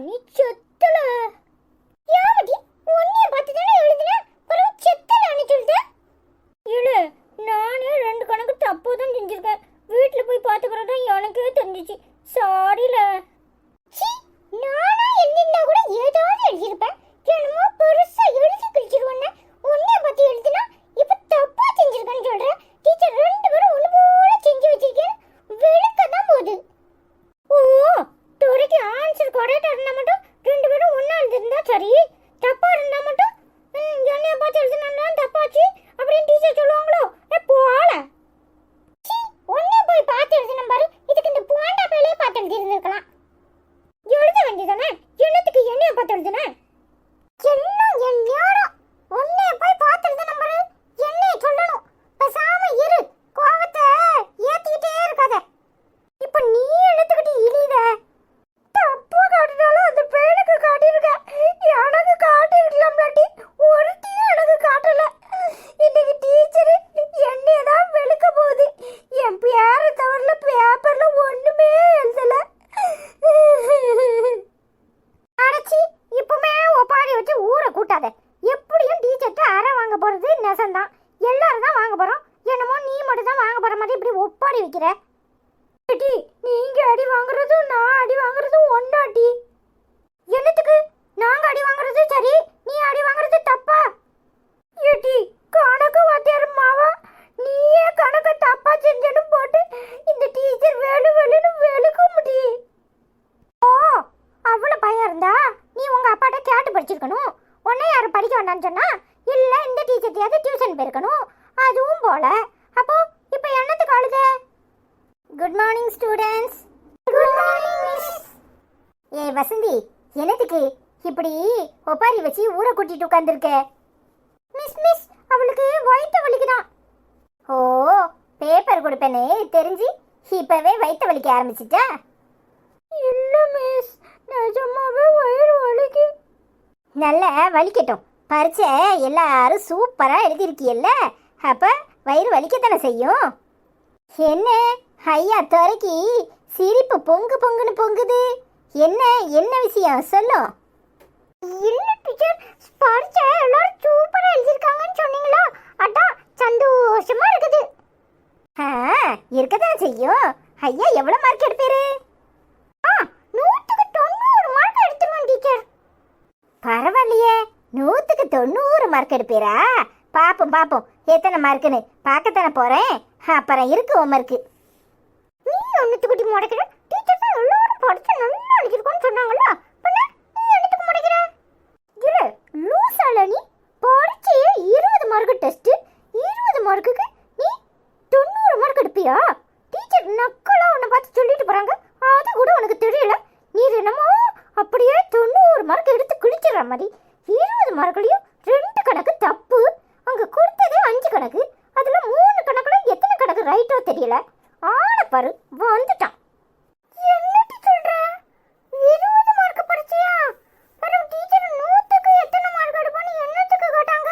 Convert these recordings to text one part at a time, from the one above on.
பண்ணி செத்தல. யாமதி உன்னைய பார்த்து தானே எழுதுன? பரவ செத்தலான்னு சொல்லிட்ட? இல்ல நானே ரெண்டு கணக்கு தப்பு தான் செஞ்சிருக்கேன். வீட்டில் போய் பார்த்துக்கிறதா எனக்கே தெரிஞ்சிச்சு. சாரில. நானா என்னன்னா கூட ஏதாவது எழுதியிருப்பேன். என்னமோ பெருசு ஊரை கூட்டாத எப்படியும் டீச்சர்ட்ட அரை வாங்க போறது நெசந்தான் எல்லாரும் தான் வாங்க போறோம் என்னமோ நீ மட்டும் தான் வாங்க போற மாதிரி இப்படி ஒப்பாரி வைக்கிற ஏட்டி நீங்க அடி வாங்குறதும் நான் அடி வாங்குறதும் ஒன்னாட்டி என்னத்துக்கு நாங்க அடி வாங்குறது சரி நீ அடி வாங்குறது தப்பா ஏட்டி கணக்கு வாத்தியார் மாவா நீயே கணக்கு தப்பா செஞ்சேன்னு போட்டு இந்த டீச்சர் வேலு வேலுன்னு வெளுக்க முடியும் ஓ அவ்வளோ பயம் இருந்தா நீ உங்க அப்பாட்ட கேட்டு படிச்சிருக்கணும் உன்னை யாரும் சொன்னா இல்ல இந்த டீச்சர்ட்டையாவது டியூஷன் போயிருக்கணும். அதுவும் போல. அப்போ இப்போ என்னத்துக்கு அழுத good morning students good morning miss ஏ வசந்தி என்னத்துக்கு இப்படி ஒப்பாரி வச்சு ஊரை கூட்டிட்டு உட்காந்துருக்க மிஸ் மிஸ் அவளுக்கு வயிற்று வலிக்குதான் ஓ பேப்பர் கொடுப்பேன்னு தெரிஞ்சு இப்பவே வயிற்று வலிக்க ஆரம்பிச்சிட்டா? இல்லை மிஸ் நிஜமாவே வயிறு வலிக்கு. நல்ல வலிக்கட்டும். பரீட்சை எல்லாரும் சூப்பராக எழுதியிருக்கியல்ல? அப்போ வயிறு வலிக்கத்தானே செய்யும்? என்ன? ஐயா துறைக்கு சிரிப்பு பொங்கு பொங்குன்னு பொங்குது. என்ன? என்ன விஷயம்? சொல்லும் இல்லை டீச்சர் பரீட்சை எல்லாரும் சூப்பராக எழுதிருக்காங்கன்னு சொன்னீங்களா? அதான் சந்தோஷமா இருக்குது. ஆ இருக்கதான் செய்யும். ஐயா எவ்வளோ மார்க் எடுப்பீரு? ஆ நூற்றுக்கு தொண்ணூறு மார்க் எடுத்துருவோம் டீச்சர். பரவாயில்லையே நூற்றுக்கு தொண்ணூறு மார்க் எடுப்பீரா? பாப்போம் பார்ப்போம் எத்தனை மார்க்குன்னு பார்க்கத்தானே போறேன். அப்புறம் இருக்கு ஹோம்ஒர்க்கு நீ ஒன்றுத்து குட்டி முடக்கிற? டீச்சர் தான் எல்லாரும் படிச்சு நல்லா எழுதிருக்கோன்னு சொன்னாங்களா? நீ என்னத்துக்கு முடைக்கிற? லூசால நீ. படிச்சு இருபது மார்க்கு டெஸ்ட் இருபது மார்க்குக்கு நீ தொண்ணூறு மார்க் எடுப்பியா? டீச்சர் நக்கலா உன்னை பார்த்து சொல்லிட்டு போறாங்க. அது கூட உனக்கு தெரியல. நீ என்னமோ அப்படியே தொண்ணூறு மார்க் எடுத்து கிழிச்சிடுற மாதிரி. இருபது மார்க்லயும் ரெண்டு கணக்கு தப்பு. அங்க கொடுத்ததே அஞ்சு கணக்கு. அதுல மூணு கணக்குல எத்தனை கணக்கு ரைட்டோ தெரியல. ஆன பாரு வந்துட்டான் சொல்ற இருபது மார்க் படிச்சியா வெறும் டீச்சர் நூத்துக்கு எத்தனை மார்க் எடுப்பான்னு என்னத்துக்கு கேட்டாங்க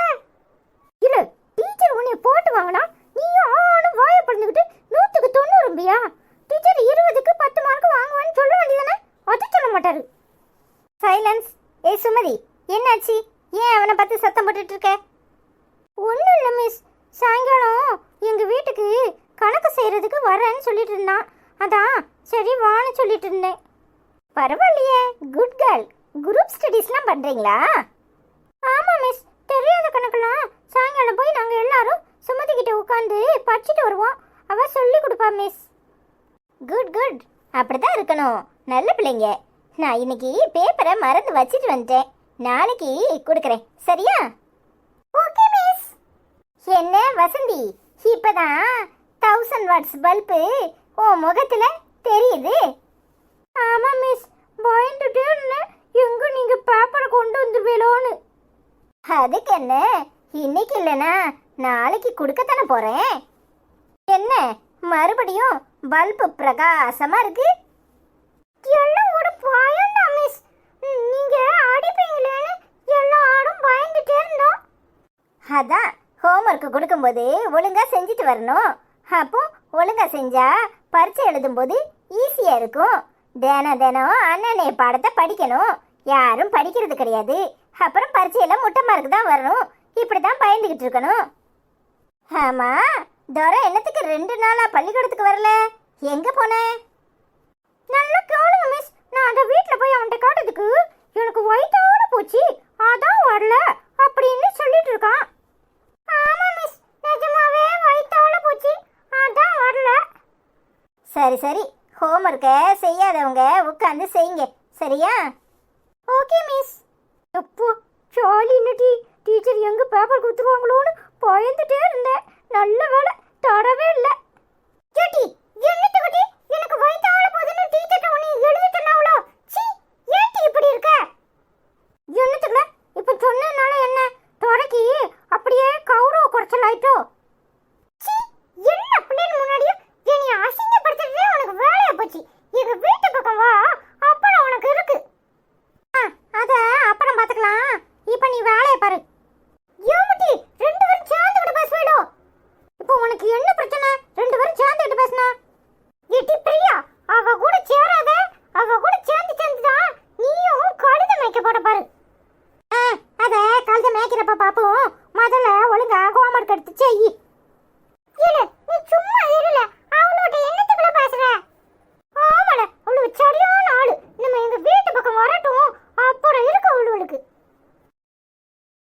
இல்ல டீச்சர் உன்னை போட்டு வாங்கினா நீயும் ஆனும் வாயை பண்ணிக்கிட்டு நூத்துக்கு தொண்ணூறும்பியா டீச்சர் இருபதுக்கு பத்து மார்க் வாங்குவான்னு சொல்ல வேண்டியதானே அது சொல்ல மாட்டாரு சைலன்ஸ் ஏ சுமதி என்னாச்சு ஏன் அவனை பார்த்து சத்தம் போட்டுட்டு இருக்க ஒன்றும் இல்லை மிஸ் சாயங்காலம் எங்கள் வீட்டுக்கு கணக்கு செய்கிறதுக்கு வரேன்னு சொல்லிட்டு இருந்தான். அதான் சரி வான்னு சொல்லிட்டு இருந்தேன். பரவாயில்லையே குட் கேர்ள் குரூப் ஸ்டடீஸ்லாம் பண்ணுறீங்களா ஆமாம் மிஸ் தெரியாத கணக்கெல்லாம் சாயங்காலம் போய் நாங்கள் எல்லாரும் சுமதி கிட்ட உட்காந்து படிச்சுட்டு வருவோம். அவ சொல்லி கொடுப்பா மிஸ் குட் குட் அப்படிதான் இருக்கணும். நல்ல பிள்ளைங்க. நான் இன்னைக்கு பேப்பரை மறந்து வச்சுட்டு வந்துட்டேன். நாளைக்கு கொடுக்குறேன். சரியா? என்ன வசந்தி? இப்பதான் தௌசண்ட் வாட்ஸ் பல்பு உன் முகத்துல தெரியுது. ஆமா மிஸ் பயந்துட்டே எங்க நீங்க பேப்பரை கொண்டு வந்துருவீங்களோன்னு அதுக்கு என்ன? இன்னைக்கு இல்லைனா நாளைக்கு கொடுக்கத்தானே போறேன். என்ன? மறுபடியும் பல்பு பிரகாசமா இருக்கு. எல்லாம் ஒரு பயம்தான் மிஸ் நீங்க அடிப்பீங்களேன்னு எல்லாரும் பயந்துட்டே இருந்தோம். அதான் ஹோம்ஒர்க் கொடுக்கும்போது ஒழுங்கா செஞ்சுட்டு வரணும். அப்போ ஒழுங்கா செஞ்சா பரீட்சை எழுதும்போது ஈஸியாக இருக்கும். தினம் தினம் அண்ணனே பாடத்தை படிக்கணும். யாரும் படிக்கிறது கிடையாது. அப்புறம் பரீட்சையில முட்டை மார்க் தான் வரணும். இப்படி தான் பயந்துகிட்டு இருக்கணும். ஆமா துரை என்னத்துக்கு ரெண்டு நாளா பள்ளிக்கூடத்துக்கு வரல? எங்க போன? நல்லா கேளுங்க மிஸ் நான் அந்த வீட்ல போய் அவன்கிட்ட காட்டுறதுக்கு எனக்கு ஒயிட்டோட போச்சு. அதான் வரல. சரி சரி. ஹோம் செய்யாதவங்க உட்காந்து செய்யுங்க. சரியா? ஓகே மிஸ் எப்போ ஜாலி இன்னட்டி டீச்சர் எங்க பேப்பர் கொடுத்துருவாங்களோன்னு பயந்துட்டே இருந்தேன். நல்ல வேலை தரவே இல்லை. ஜோட்டி என்னத்த குட்டி? எனக்கு வயிற்று ஆள போதுன்னு டீச்சர்ட்ட உன்னை எழுதி